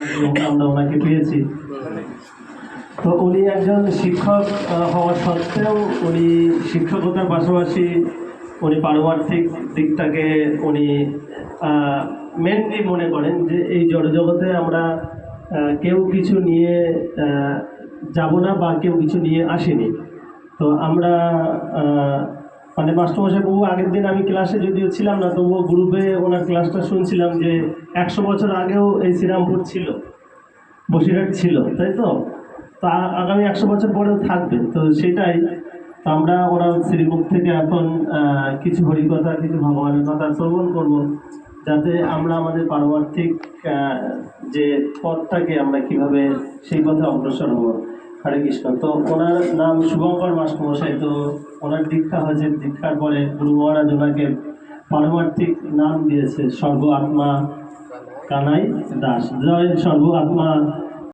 আমরা ওনাকে পেয়েছি। তো উনি একজন শিক্ষক হওয়া সত্ত্বেও উনি শিক্ষকতার পাশাপাশি উনি পারমার্থিক দিকটাকে উনি মেনলি মনে করেন যে এই জড়জগতে আমরা কেউ কিছু নিয়ে যাব না বা কেউ কিছু নিয়ে আসেনি। তো আমরা মানে মাস্টারমশাই বাবু আগের দিন আমি ক্লাসে যদিও ছিলাম না, তবুও গ্রুপে ওনার ক্লাসটা শুনছিলাম যে একশো বছর আগেও এই শ্রীরামপুর ছিল, বসিরহাট ছিল, তাই তো? তা আগামী একশো বছর পরেও থাকবে, তো সেটাই। তো আমরা ওনার শ্রীমুখ থেকে এখন কিছু হরিকথা, কিছু ভগবানের কথা শ্রবণ করব, যাতে আমরা আমাদের পারমার্থিক যে পথটাকে আমরা কীভাবে সেই পথে অগ্রসর হব। হরে কৃষ্ণ। তো ওনার নাম শুভঙ্কর মাস্টমশাই তো ওনার দীক্ষা হয়েছে, দীক্ষার পরে গুরু মহারাজ ওনাকে পারমার্থিক নাম দিয়েছে সর্ব আত্মা কানাই দাস। জয় সর্ব আত্মা